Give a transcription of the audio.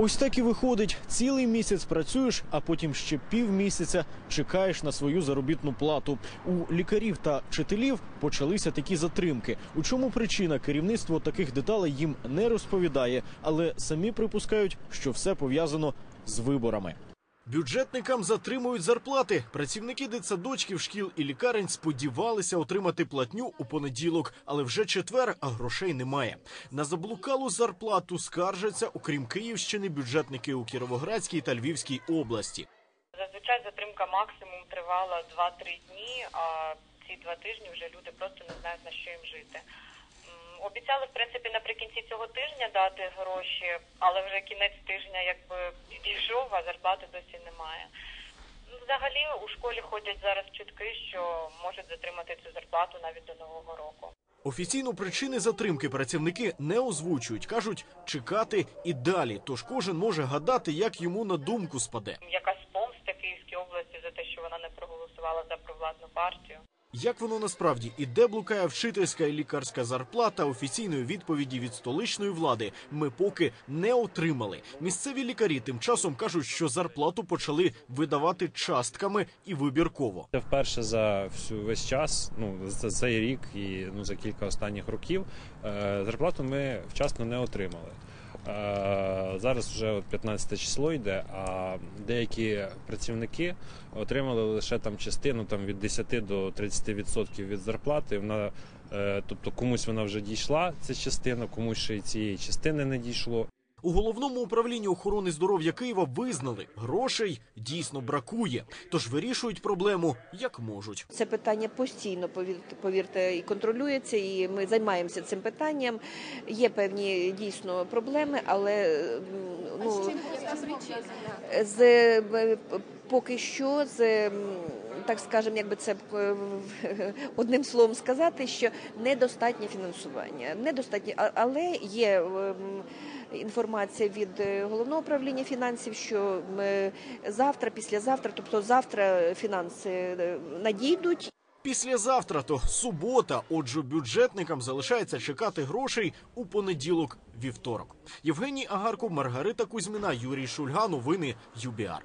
Ось так і виходить. Цілий місяць працюєш, а потім ще півмісяця чекаєш на свою заробітну плату. У лікарів та вчителів почалися такі затримки. У чому причина керівництво таких деталей їм не розповідає, але самі припускають, що все пов'язано з виборами. Бюджетникам затримують зарплати. Працівники дитсадочків, шкіл і лікарень сподівалися отримати платню у понеділок, але вже четвер, а грошей немає. На заблукалу зарплату скаржаться, окрім Київщини, бюджетники у Кіровоградській та Львівській області. Зазвичай затримка максимум тривала 2-3 дні, а ці два тижні вже люди просто не знають на що їм жити. Обіцяли, в принципі, наприкінці цього тижня дати гроші, але вже кінець тижня якби підійшов, а зарплати досі немає. Ну, Взагалі у школі ходять зараз чутки, що можуть затримати цю зарплату навіть до нового року. Офіційно причини затримки працівники не озвучують, кажуть чекати і далі. Тож кожен може гадати, як йому на думку спаде. Якась помста Київській області за те, що вона не проголосувала за провладну партію. Як воно насправді і де блукає вчительська і лікарська зарплата, офіційної відповіді від столичної влади ми поки не отримали. Місцеві лікарі тим часом кажуть, що зарплату почали видавати частками і вибірково. Це вперше за всю весь час, ну за цей рік і ну за кілька останніх років е, зарплату ми вчасно не отримали. Е, зараз вже от 15 число йде, а деякі працівники отримали лише там частину там від 10 до 30% від зарплати. Вона е, тобто комусь вона вже дійшла, ця частина, комусь ще й цієї частини не дійшло. У головному управлінні охорони здоров'я Києва визнали, грошей дійсно бракує, тож вирішують проблему як можуть. Це питання постійно, повірте, і контролюється, і ми займаємося цим питанням. Є певні дійсно проблеми, але ну, з е, поки що з так скажемо, якби це е, одним словом сказати, що недостатнє фінансування. Недостатнє, а- але є. Інформація від е, головного управління фінансів, що ми завтра, післязавтра, тобто завтра фінанси е, надійдуть, Післязавтра то субота. Отже, бюджетникам залишається чекати грошей у понеділок, вівторок. Євгеній Агарков, Маргарита Кузьміна, Юрій Шульга. Новини ЮБІАР.